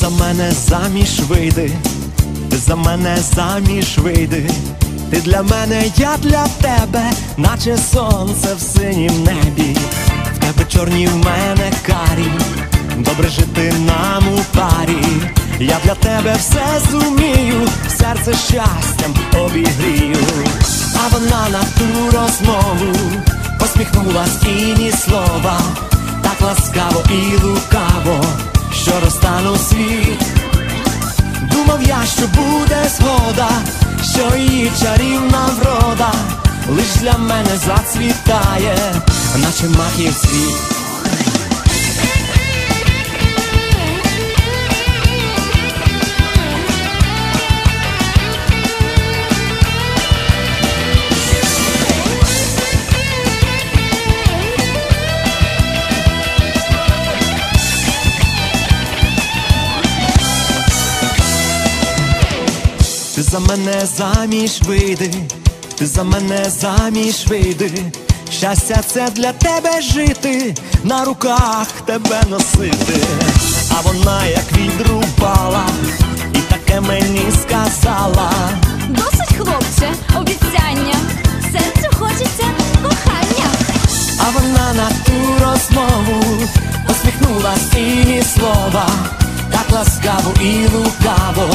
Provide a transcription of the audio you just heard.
За мене заміж вийди, за мене заміж вийди, ти для мене, я для тебе, наче сонце в синім небі, в тебе чорні, в мене карі, добре жити нам у парі. Я для тебе все зумію, серце щастям обігрію, а вона на ту розмову посміхнулась і ні слова, так ласкаво і лукаво, що розтану світ. Думав я, що буде згода, що її чарівна врода лиш для мене зацвітає, наче маків цвіт. За мене заміж вийди, ти за мене заміж вийди. Щастя, це для тебе жити, на руках тебе носити. А вона як відрубала, і таке мені сказала. Досить, хлопче, обіцяння. Серцю хочеться кохання. А вона на ту розмову посміхнулась і ні слова, так ласкаво і лукаво,